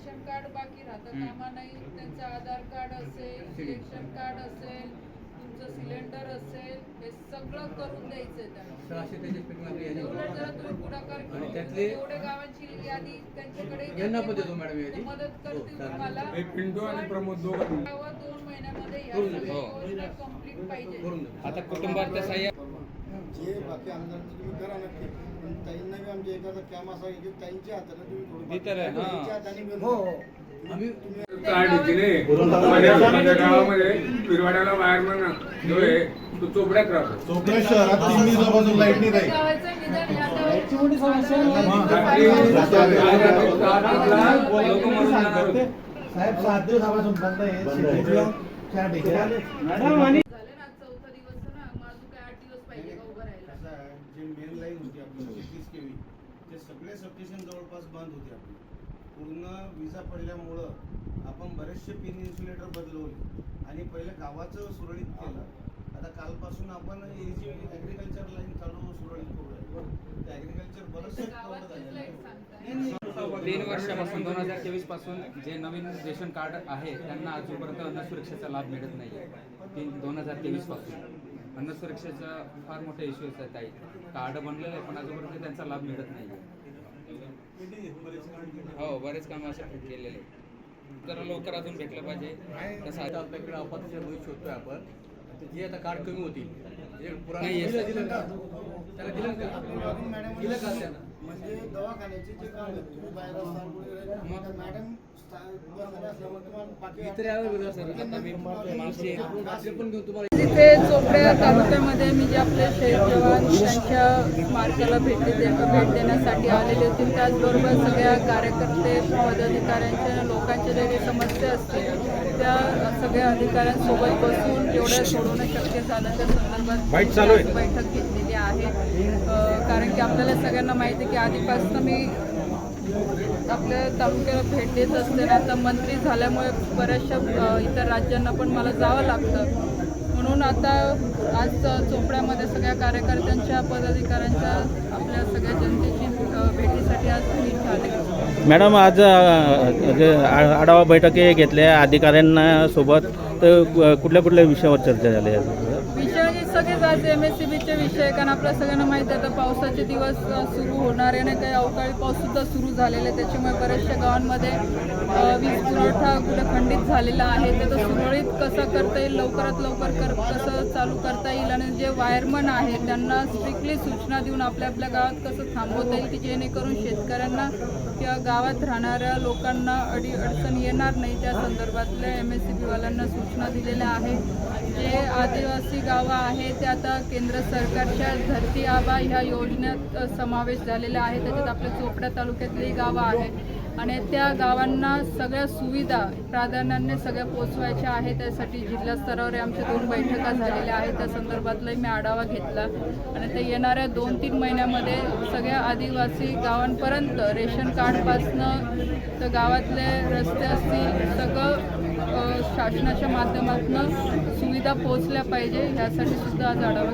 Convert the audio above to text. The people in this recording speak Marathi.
रेशन कार्ड बाकी राहता. कामा नाही त्यांचं आधार कार्ड असेल इलेक्शन कार्ड असेल तुमचं सिलेंडर जरा तुम्ही पुढाकार आणि त्यातले- एवढे गावांची यादी त्यांच्याकडे यांना पण देतो मॅडम यादी. ते मदत हो, करतील चालेल. तुम्हाला. पिंटू आणि प्रमोद दोघं. गावात दोन महिन्यामध्ये या करून सगळ्या पाहिजे. करून. आता कुटुंबार्थ सहाय्य जे बाकी आमदारांचं तुम्ही करा नक्की. पण ताईंना बी आमच्या एखादा कॅम असा की ताईंच्या हाताने तुम्ही थोडं हां. हाताने हो हो. आम्ही माझ्या गावामध्ये पिरवाड्याला आहे तो चोपड्यात राहतो चोपडा शहरात लाइट नाही राहील. साहेब सात दिवस आहे जे मेन लाईन होती आपली केवी ते सगळे सबस्टेशन जवळपास बंद होते आपली. पूर्ण विजा पडल्यामुळं आपण बरेचसे पिन इन्सुलेटर बदलवले. आणि पहिले गावाचं सुरळीत केलं. आता कालपासून आपण ही जी ॲग्रिकल्चर लाईन चालू सुरळीत करूया. ते ॲग्रिकल्चर बरंचसं कव्हर तीन वर्षापासून दोन हजार तेवीसपासून जे नवीन रेशन कार्ड आहे त्यांना अजूनपर्यंत अन्न सुरक्षेचा लाभ मिळत नाही आहे. तीन दोन हजार तेवीसपासून. अन्न सुरक्षेचा फार मोठा इश्यू आहे ताई. कार्ड बनलेलं आहे पण अजूनपर्यंत त्यांचा लाभ मिळत नाही हो बरेच काम असे केलेले आहे. जरा लवकर अजून भेटलं पाहिजे कसं? आपल्याकडे अपत्य भविष्य शोधतोय आपण तर जे आता कार्ड कमी होतील जे पुराण दिलं. दिलं का त्याला दिलं का दिलं का त्यांना म्हणजे दवाखान्याचे जे काम तुम्ही बाहेर कुठे? मॅडम तिथे चोपड्या तालुक्यामध्ये मी जे आपले शहीद जवान त्यांच्या स्मारकाला भेट भेट देण्यासाठी आलेले होते. त्याचबरोबर सगळ्या कार्यकर्ते पदाधिकाऱ्यांच्या लोकांच्या ज्या काही समस्या असतील त्या सगळ्या अधिकाऱ्यांसोबत बसून जेवढ्या सोडवणं शक्य झालं. त्या संदर्भात बैठक घेतलेली आहे. की आपल्याला सगळ्यांना माहिती आहे की आधीपासून मी आपल्या तालुक्याला भेट देत असते ना आता मंत्री झाल्यामुळे बऱ्याचशा इतर राज्यांना पण मला जावं लागतं. म्हणून आता आज चोपड्यामध्ये सगळ्या कार्यकर्त्यांच्या पदाधिकाऱ्यांच्या आपल्या सगळ्या जनतेची भेटीसाठी आज मी झाले मॅडम आज जे आ- आढावा बैठकी घेतल्या अधिकाऱ्यांना सोबत तर कुठल्या कुठल्या विषयावर चर्चा झाली आहे विषय म्हणजे सगळेच आज एम एस सी बीचे विषय कारण आपल्या सगळ्यांना माहिती आहे आता पावसाचे दिवस सुरू होणार आहे आणि काही अवकाळी पाऊससुद्धा सुरू झालेला आहे त्याच्यामुळे बऱ्याचशा गावांमध्ये वीज पुरवठा कुठे खंडित झालेला आहे त्याचं सुरळीत कसं करता येईल लवकरात लवकर कर कसं चालू करता येईल आणि जे वायरमन आहेत त्यांना स्ट्रिक्टली सूचना देऊन आपल्या आपल्या गावात कसं थांबवता येईल की जेणेकरून शेतकऱ्यांना किंवा गावात राहणाऱ्या लोकांना अडी अडचण येणार नाही त्या संदर्भातल्या एम एस सी बीवाल्यांना सूचना दिलेल्या आहे जे आदिवासी गावं आहे ते आता केंद्र सरकारच्या धरती आबा ह्या योजनेत समावेश झालेला आहे. त्याच्यात आपल्या चोपडा तालुक्यातली गावं आहे आणि त्या गावांना सगळ्या सुविधा प्राधान्याने सगळ्या पोचवायच्या आहे त्यासाठी जिल्हा स्तरावर आमच्या दोन बैठका झालेल्या आहेत. त्या संदर्भातलाही मी आढावा घेतला. आणि ते येणाऱ्या दोन तीन महिन्यामध्ये सगळ्या आदिवासी गावांपर्यंत रेशन कार्डपासनं तर गावातले रस्ते असतील शासनाच्या माध्यमातून सुविधा पोहोचल्या पाहिजे ह्यासाठी सुद्धा आज आढावा